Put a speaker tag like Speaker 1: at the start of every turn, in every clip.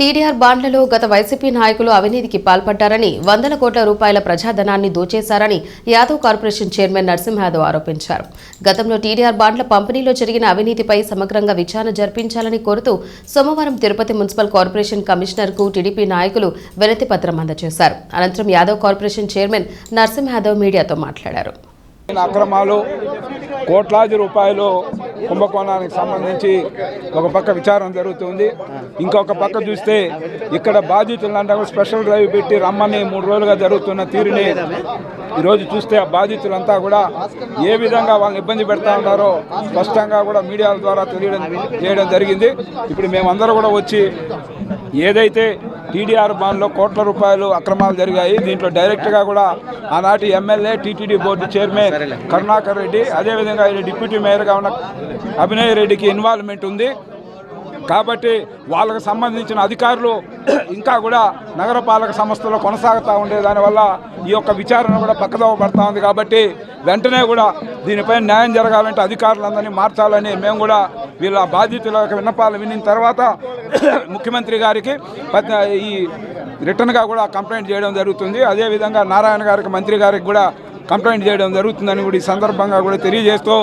Speaker 1: TDR బాండ్లలో గత YCP నాయకులు అవినీతికి పాల్పడ్డారని వందల కోట్ల రూపాయల ప్రజాధనాన్ని దోచేశారని యాదవ్ కార్పొరేషన్ చైర్మన్ నరసింహయాదవ్ ఆరోపించారు. గతంలో టీడీఆర్ బాండ్ల పంపిణీలో జరిగిన అవినీతిపై సమగ్రంగా విచారణ జరిపించాలని కోరుతూ సోమవారం తిరుపతి మున్సిపల్ కార్పొరేషన్ కమిషనర్కు టీడీపీ నాయకులు వినతి పత్రం అందజేశారు. అనంతరం యాదవ్ కార్పొరేషన్ చైర్మన్ నరసింహయాదవ్ మీడియాతో మాట్లాడారు.
Speaker 2: అక్రమాలు కోట్లాది రూపాయలు కుంభకోణానికి సంబంధించి ఒక పక్క విచారణ జరుగుతుంది. ఇంకొక పక్క చూస్తే ఇక్కడ బాధితులంతా కూడా స్పెషల్ డ్రైవ్ పెట్టి రమ్మని మూడు రోజులుగా జరుగుతున్న తీరుని ఈరోజు చూస్తే ఆ బాధితులంతా కూడా ఏ విధంగా వాళ్ళని ఇబ్బంది పెడతా ఉన్నారో స్పష్టంగా కూడా మీడియాల ద్వారా తెలియడం చేయడం జరిగింది. ఇప్పుడు మేమందరూ కూడా వచ్చి ఏదైతే టీడీఆర్ బాన్లో కోట్ల రూపాయలు అక్రమాలు జరిగాయి. దీంట్లో డైరెక్ట్గా కూడా ఆనాటి MLA TTD board chairman Karunakar Reddy అదేవిధంగా ఆయన డిప్యూటీ మేయర్గా ఉన్న అభినయ్ రెడ్డికి ఇన్వాల్వ్మెంట్ ఉంది. కాబట్టి వాళ్ళకు సంబంధించిన అధికారులు ఇంకా కూడా నగరపాలక సంస్థలో కొనసాగుతూ ఉండే దానివల్ల ఈ యొక్క విచారణ కూడా పక్కదోవ పడుతూ ఉంది. కాబట్టి వెంటనే కూడా దీనిపై న్యాయం జరగాలంటే అధికారులందరినీ మార్చాలని మేము కూడా వీళ్ళ బాధితుల యొక్క విన్నపాలు విన్న తర్వాత ముఖ్యమంత్రి గారికి ఈ రిటర్న్గా కూడా కంప్లైంట్ చేయడం జరుగుతుంది. అదేవిధంగా నారాయణ గారికి మంత్రి గారికి కూడా కంప్లైంట్ చేయడం జరుగుతుందని కూడా ఈ సందర్భంగా కూడా తెలియజేస్తూ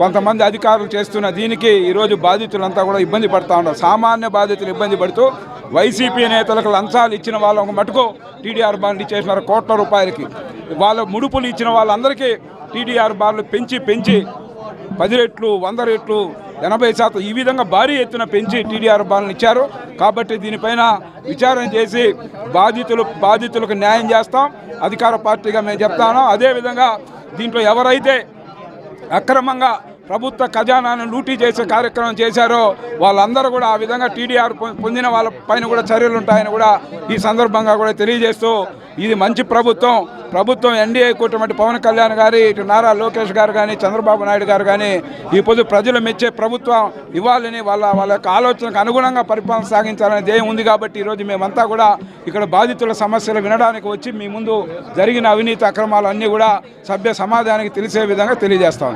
Speaker 2: కొంతమంది అధికారులు చేస్తున్న దీనికి ఈరోజు బాధితులంతా కూడా ఇబ్బంది పడుతూ ఉన్నారు. సామాన్య బాధితులు ఇబ్బంది పడుతూ వైసీపీ నేతలకు లంచాలు ఇచ్చిన వాళ్ళ ఒక మటుకు టీడీఆర్ బాండ్ ఇచ్చేసినారు కోట్ల రూపాయలకి. వాళ్ళ ముడుపులు ఇచ్చిన వాళ్ళందరికీ టీడీఆర్ బార్లు పెంచి పెంచి పది రెట్లు వంద రెట్లు ఎనభై శాతం ఈ విధంగా భారీ ఎత్తున పెంచి టీడీఆర్ బాలను ఇచ్చారు. కాబట్టి దీనిపైన విచారణ చేసి బాధితులు బాధితులకు న్యాయం చేస్తాం. అధికార పార్టీగా మేము చెప్తాను. అదేవిధంగా దీంట్లో ఎవరైతే అక్రమంగా ప్రభుత్వ ఖజానాను లూటీ చేసే కార్యక్రమం చేశారో వాళ్ళందరూ కూడా ఆ విధంగా టీడీఆర్ పొందిన వాళ్ళ పైన కూడా చర్యలు ఉంటాయని కూడా ఈ సందర్భంగా కూడా తెలియజేస్తూ ఇది మంచి ప్రభుత్వం. ప్రభుత్వం ఎన్డీఏ కూటమి పవన్ కళ్యాణ్ గారి ఇటు నారా లోకేష్ గారు కానీ చంద్రబాబు నాయుడు గారు కానీ ఈ పొద్దు ప్రజలు మెచ్చే ప్రభుత్వం ఇవ్వాలని వాళ్ళ వాళ్ళ యొక్క ఆలోచనకు అనుగుణంగా పరిపాలన సాగించాలనే ధ్యేయం ఉంది కాబట్టి ఈరోజు మేమంతా కూడా ఇక్కడ బాధితుల సమస్యలు వినడానికి వచ్చి మీ ముందు జరిగిన అవినీతి అక్రమాలన్నీ కూడా సభ్య సమాజానికి తెలిసే విధంగా తెలియజేస్తాం.